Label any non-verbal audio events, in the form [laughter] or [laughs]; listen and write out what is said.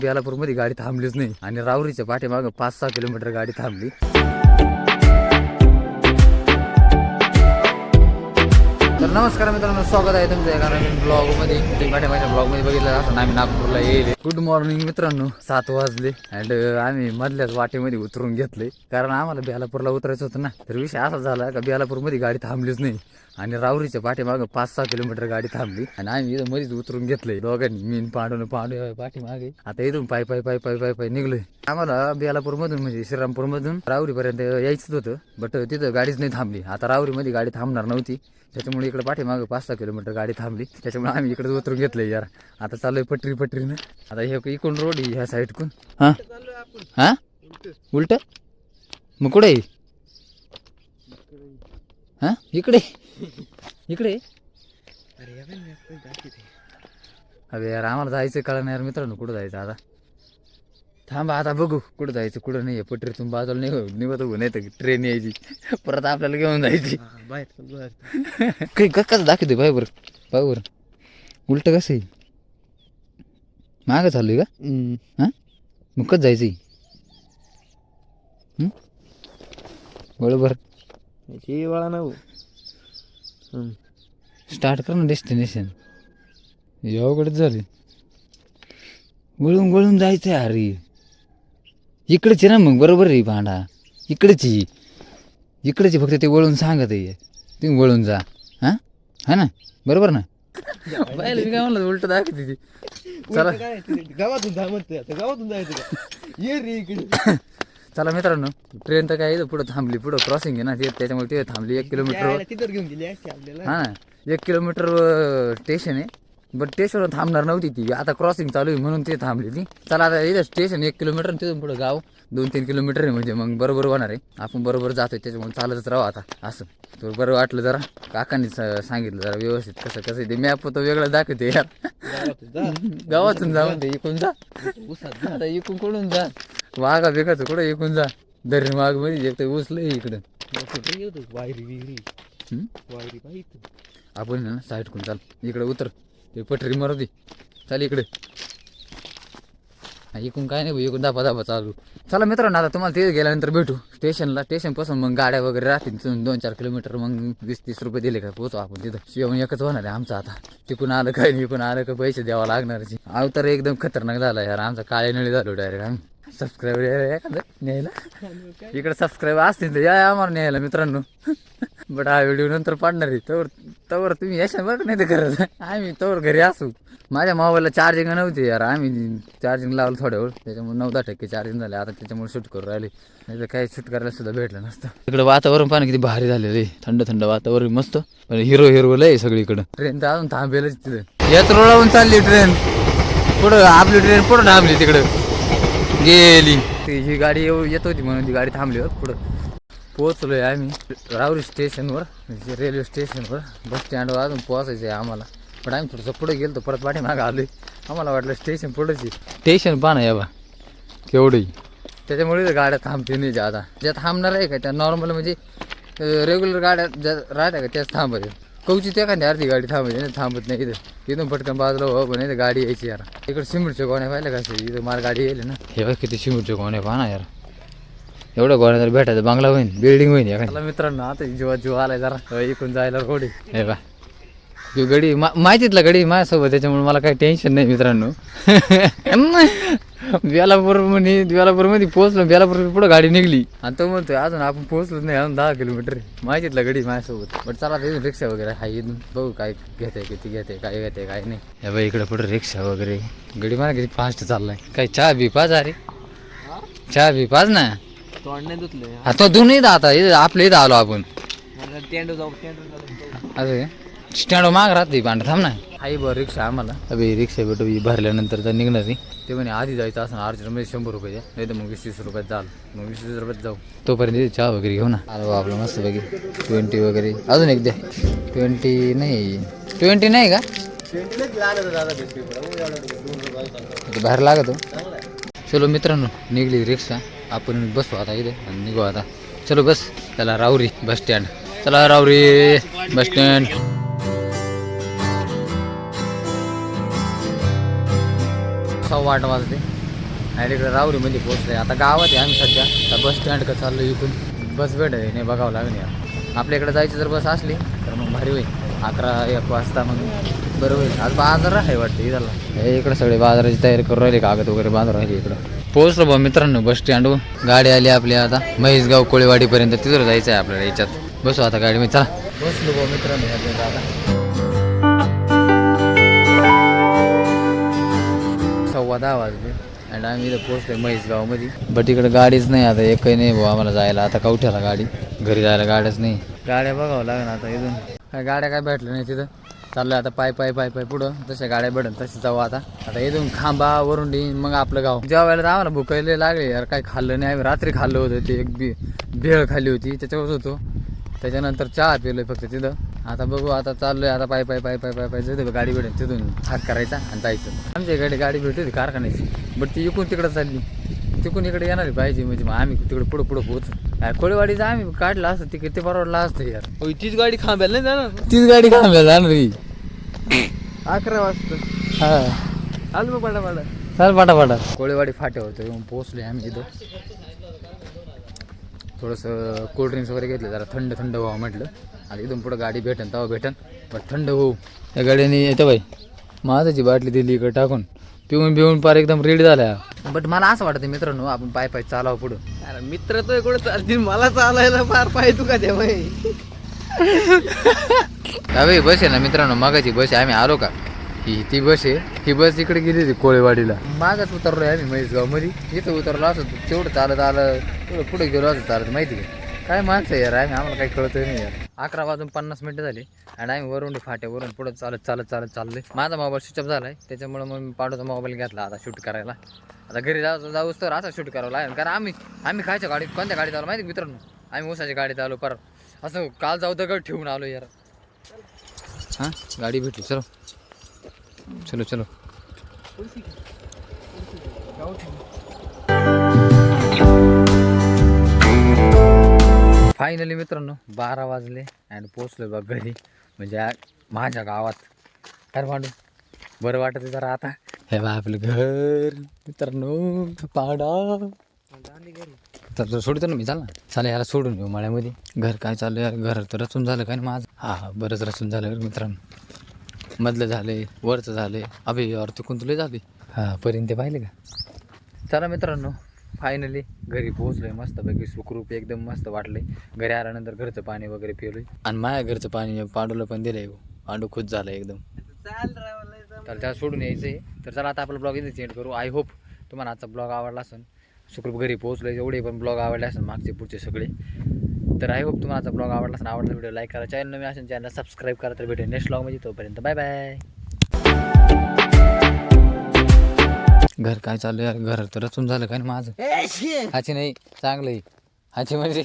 बेलापूरमध्ये गाडी थांबलीच नाही. आणि रावरीच्या पाठीमागं पाच सहा किलोमीटर गाडी थांबली. तर नमस्कार मित्रांनो स्वागत आहे तुमचं एका नवीन ब्लॉगमध्ये तुम्ही माझ्या माझ्या ब्लॉगमध्ये बघितलं असं आम्ही नागपूरला येईल. गुड मॉर्निंग मित्रांनो सात वाजले. अँड आम्ही मधल्याच वाटेमध्ये उतरून घेतले. कारण आम्हाला बेलापूरला उतरायचं होतं ना. तर विषय असा झाला का बेलापूरमध्ये गाडी थांबलीच नाही. आणि रावरीच्या पाठीमागं पाच सहा किलोमीटर गाडी थांबली. आणि आम्ही इथं मध्येच उतरून घेतलंय. दोघांनी मीन पांडून पांडू पाठीमागे. आता इथून पाय पाय पाय पाय पाय पाय निघलोय. आम्हाला बेलापूर मधून म्हणजे श्रीरामपूर मधून रावरी पर्यंत यायचंच होतं. बट तिथं गाडीच नाही थांबली. आता रावरी मध्ये गाडी थांबणार नव्हती. त्याच्यामुळे इकडे पाठीमागं पाच सहा किलोमीटर गाडी थांबली. त्याच्यामुळे आम्ही इकडे उतरून घेतलंय यार. आता चालू आहे पटरी पटरीनं. आता हे इकडून रोड आहे ह्या साईडकून. हा? हा? उलट? मग कुठे आहे? हा? इकडे. इकडे? अरे यार आम्हाला जायचं कळलं नाही यार. मित्रांनो कुठं जायचं आता? थांबा आता बघू कुठं जायचं कुठं नाही पटरीतून बाजूला नाही निघत उभं नाही तर ट्रेन यायची. परत आपल्याला घेऊन जायची. काही क- कसं दाखवते बाय बरं बाय बरं. उलट कसं आहे? मागं चालू आहे का हां? मग कसं जायचं? बरोबर वळा ना स्टार्ट कर ना डेस्टिनेशन. यावकडेच झाले. वळून वळून जायचं आहे अरे. इकडेच ना मग बरोबर आहे भांडा. इकडेच इकडेच फक्त ते वळून सांगत आहे. तुम्ही वळून जा. हां? हा ना? बरोबर ना? पाहिलं मी काय म्हणलं उलट दाखवते ती. चला गावातून जा म्हणते आता. गावातून जायचं का? ये रे इकडे. चला मित्रांनो ट्रेन तर काय पुढं थांबली पुढं क्रॉसिंग आहे ना ते त्याच्यामुळे ते थांबली एक किलोमीटर तिथं घेऊन गेली असते आपल्याला. हा एक किलोमीटर स्टेशन आहे. बट स्टेशनवर थांबणार नव्हती ती. आता क्रॉसिंग चालू आहे म्हणून ते थांबली ती. चला आता इथं स्टेशन एक किलोमीटर तिथून पुढं गाव. दोन तीन किलोमीटर आहे म्हणजे मग बरोबर होणार आहे. आपण बरोबर जातोय त्याच्यामुळे चालतच राहू आता. असं. तर बरं वाटलं जरा. काकांनी सांगितलं जरा व्यवस्थित कसं कसं. ते. मॅप तो वेगळं दाखवते यार. गावातून जा. [laughs] गावातून जा. म्हणते इकून जा इकून कुठून जा? वाघा बेकाचं कुठं? इकून जा. दरी मागमध्ये एक तर उचलं इकडं. कुठे येतो वायरी विहिरी? वायरी पाहिजे आपण ना साईडकून चाल. इकडे उतर. ते पटरी मारू दे. चाल इकडे. इकडून काय नाही भाऊ, इकडून दाबा दाबा चालू. चला मित्रांनो आता तुम्हाला तिथे गेल्यानंतर भेटू. स्टेशनला स्टेशनपासून मग गाड्या वगैरे राहतील. दोन चार किलोमीटर मग वीस तीस रुपये दिले का पोहोचू आपण तिथं. जेवण एकच होणार आहे आमचं आता. तिकून आलं काय नाही इकून आलं का पैसे द्यावा लागणार अव तर एकदम खतरनाक झाला यार. आमचा काळे नळी झालो डायरेक्ट आम्ही सबस्क्राईबर एखादं न्यायला. इकडे सबस्क्राईब असतील तर या आम्हाला न्यायला मित्रांनो. [laughs] बट हा व्हिडिओ नंतर पाडणार आहे. तवर तवर तुम्ही यशा बरं नाही ते करत. आम्ही तवर घरी असू. माझ्या मोबाईलला चार्जिंग नव्हती यार. आम्ही चार्जिंग लावलं थोड्या वेळ त्याच्यामुळे नऊ दहा टक्के चार्जिंग झाले. आता त्याच्यामुळे शूट करू राहिले. नाही तर काही शूट करायला सुद्धा भेटलं नसतं. इकडे वातावरण पाणी किती भारी झालेलं आहे थंड थंड वातावरण मस्त. पण हिरो हिरो लय सगळीकडं. ट्रेन तर अजून थांबेलच तिथं. याच रोडावरून चालली ट्रेन पुढं आपली ट्रेन पुढं थांबली तिकडं. गेली. ती- ही गाडी येऊ येत होती म्हणून ती गाडी थांबली होती पुढं. पोहोचलोय आम्ही. रावरी स्टेशनवर म्हणजे रेल्वे स्टेशनवर. बस स्टँडवर अजून पोहोचायचं आहे आम्हाला. पण आम्ही थोडंसं पुढे गेलो तर परत पाठीमागं आलोय. आम्हाला वाटलं स्टेशन पुढंच आहे स्टेशन पहा या बा. केवढंही त्याच्यामुळे गाड्या थांबते नाही ज्यादा. ज्या थांबणार आहे का त्या नॉर्मल म्हणजे रेग्युलर गाड्या ज्या राहत्या का त्याच थांबायच्या कवचित एखादी अर्धी गाडी थांबायची नाही थांबत नाही इथं. इथून पटकन बाजूला हो पण इथं गाडी यायची यार. इकडे सिमेंटच्या गोण्या पाहिल्या का? इथं मार गाडी येईल ना. हे बघ किती सिमेंटच्या गोण्या पहा ना यार. एवढं गोळ्या तर भेटायचं बांगला होईन बिल्डिंग होईन या मित्रांनो आता जीवा जीव आलाय जरा. इकडून जायला रोडी. हे बा गडी मा माहितीतला गडी माझ्यासोबत त्याच्यामुळे मला काही टेन्शन नाही मित्रांनो. [laughs] बेलापूर म्हणे बेलापूरमध्ये पोहोचलो बेलापूर पुढे गाडी निघली. आणि तो म्हणतोय अजून आपण पोहोचलोच नाही अजून दहा किलोमीटर माहितीतला गडी माझ्यासोबत. बट चला तिथून रिक्षा वगैरे हा इथून बघू काय घेते किती घेते काय घेते काय नाही. हे बाई इकडे पुढे रिक्षा वगैरे गडी मला किती फास्ट चाललाय. काय चहा बी पाच अरे. चहा बी पाच ना. हा? तो दोन इथं आता इथं आपल्या इथं आलो आपण. स्टँड माग राहते भांड थांब ना. आई बरं रिक्षा आम्हाला. अबे रिक्षा भेटू ही भरल्यानंतर तर निघणार नाही ते म्हणे आधी जायचं असं अर्जंटमध्ये शंभर रुपये द्या. नाही तर मग वीस तीस रुपयात जाल. मग वीस तीस रुपयात जाऊ. तोपर्यंत चहा वगैरे घेऊ ना. आलो आपलं मस्त बघी ट्वेंटी वगैरे. अजून एक द्या. ट्वेंटी नाही. ट्वेंटी नाही का? ते बाहेर लागतो. चलो मित्रांनो निघली रिक्षा. आपण बसू आता इथे आणि निघू आता. चलो बस. चला रावरी बस स्टँड चला रावरी बस स्टँड सव्वा आठ वाजले. आणि इकडे रावरीमध्ये पोहोचलोय आता गावात आहे आम्ही सध्या. आता बस स्टँड का चाललो इथून. बस भेट आहे नाही बघावं लागेल यार. आपल्या इकडे जायची जर बस असली तर मग भारी होईल. अकरा एक वाजता मग बरं होईल. आज बाजार आहे वाटतं इथला. हे इकडे सगळे बाजाराची तयारी करून राहिली कागद वगैरे बांधून राहिली इकडं. पोहोचलो बा मित्रांनो बस स्टँडवर गाडी आली आपली आता. महेशगाव कोळेवाडीपर्यंत तिथं जायचं आहे आपल्याला याच्यात. बसू आता गाडीमध्ये चला. बसलो बा मित्रांनो आता दहा वाजले. आणि आम्ही इथं पोहोचलोय महेशगावमध्ये बट इकडे गाडीच नाही आता एकही नाही भाऊ आम्हाला जायला. आता कवठ्याला गाडी? घरी जायला गाड्याच नाही. गाड्या बघावं लागेल आता इथून. काय गाड्या काय भेटल्या नाही तिथं चाललोय आता पाय पाय पाय पाय पुढं. तशा गाड्या भेटन तसे जाऊ आता. आता इथून खांबा वरुंडी मग आपलं गाव. जेवायला तर आम्हाला भुकायला लागले. यार काय खाल्लं नाही आम्ही. रात्री खाल्लं होतं ते. एक बी भेळ खाल्ली होती. त्याच्यावर होतो. त्याच्यानंतर चहा पिलोय फक्त तिथं. आता बघू आता चाललोय आता पाय पाय पाय पाय पाय पाय. जिथं गाडी भेटेल तिथून. हात करायचा आणि जायचं. आमच्या इकडे गाडी भेटली होती कारखान्याची. बट ती इकडून तिकडं चालली. तिकडून इकडे येणार पाहिजे म्हणजे मग आम्ही तिकडे पुढं पुढं पोहोच. कोळीवाडीचं आम्ही काढलं असतं तिकीट ते परवडलं असतं यार. तीच गाडी खांब्याला नाही जाणार? तीच गाडी थांबल्या जाणार ही अकरा वाजता. हा. आलो मग पाडा पाडा चाल पाटा पाटा कोळेवाडी फाट्या होतं येऊन पोहोचले आम्ही इथं. थोडंसं कोल्ड्रिंक्स वगैरे घेतलं जरा थंड थंड व्हावं म्हटलं. आणि इथून पुढं गाडी भेटन तेव्हा भेटन. पण थंड होऊ. या गाडीने येतं बाई. माझाची बाटली दिली इकडे टाकून. पिऊन पिऊन पार एकदम रेडी झाल्या. बट मला असं वाटतं मित्रांनो आपण पाय पाय चालावं पुढं. अरे मित्र तो इकडे चालतील मला चालायला फार पाय तू का तेव्हा अरे बस आहे ना मित्रांनो मागाची बस आहे. आम्ही आलो का? ही ती बस आहे. ही बस इकडे गेली होती कोळेवाडीला. मागच उतरलोय आम्ही महेशगावमध्ये इथं उतरलो असं तेवढं चालत आलं तेवढं पुढे गेलो असं चालत माहिती का? काय माणसं आहे यार आम्ही आम्हाला काही कळतही नाही यार. अकरा वाजून पन्नास मिनिटं झाली आणि आम्ही वरून फाट्यावरून पुढे चालत चालत चालत चाललोय. माझा मोबाईल स्विच ऑफ झालाय त्याच्यामुळे मग मी मोबाईल घेतला आता शूट करायला. आता घरी जाऊ जाऊच तर असा शूट करावं लागेल. कारण आम्ही आम्ही खायच्या गाडीत कोणत्या गाडीत आलो माहिती मित्रांनो? आम्ही उसाच्या गाडीत आलो परत असं काल जाऊ दगड ठेवून आलो यार. हां? गाडी भेटली चलो. चलो चलो. फायनली मित्रांनो बारा वाजले आणि पोचलो बघ घरी. म्हणजे माझ्या गावात. काय मांडू बरं वाटत आहे जरा आता. हे बा आपलं घर. मित्रांनो पाडा. तर सोडतो ना मी चाल ना. चालेल याला सोडून घेऊ माळ्यामध्ये. घर काय चालू यार घर तर रचून झालं काय ना माझं? हा हा बरंच रचून झालं मित्रांनो. मधलं झाले वरचं झाले अभि यार तिकून तुला झाले. हा पर्यंत पाहिले का? चला मित्रांनो फायनली घरी पोहोचलोय मस्तपैकी. सुखरूप एकदम मस्त वाटलंय. घरी आल्यानंतर घरचं पाणी वगैरे पिलोय. आणि माझ्या घरचं पाणी पांडूला पण दिलंय पांडू खुश झालं एकदम. तर त्याला सोडून यायचंय. तर चला आता आपला ब्लॉग इथे चेंज करू. आय होप तुम्हाला आजचा ब्लॉग आवडला असेल. सुखरूप घरी पोहोचलो एवढे पण ब्लॉग आवडले असेल मागचे पुढचे सगळे. तर आय होप तुम्हाला ब्लॉग आवडला असेल आवडला व्हिडिओ लाईक करा. चॅनल नवीन असेल चॅनल सबस्क्राईब करा तर भेटेल नेक्स्ट ब्लॉगमध्ये तोपर्यंत. बाय बाय घर काय चालू यार घर तर रचून झालं काय ना माझं? हाची नाही चांगलं आहे. हाची म्हणजे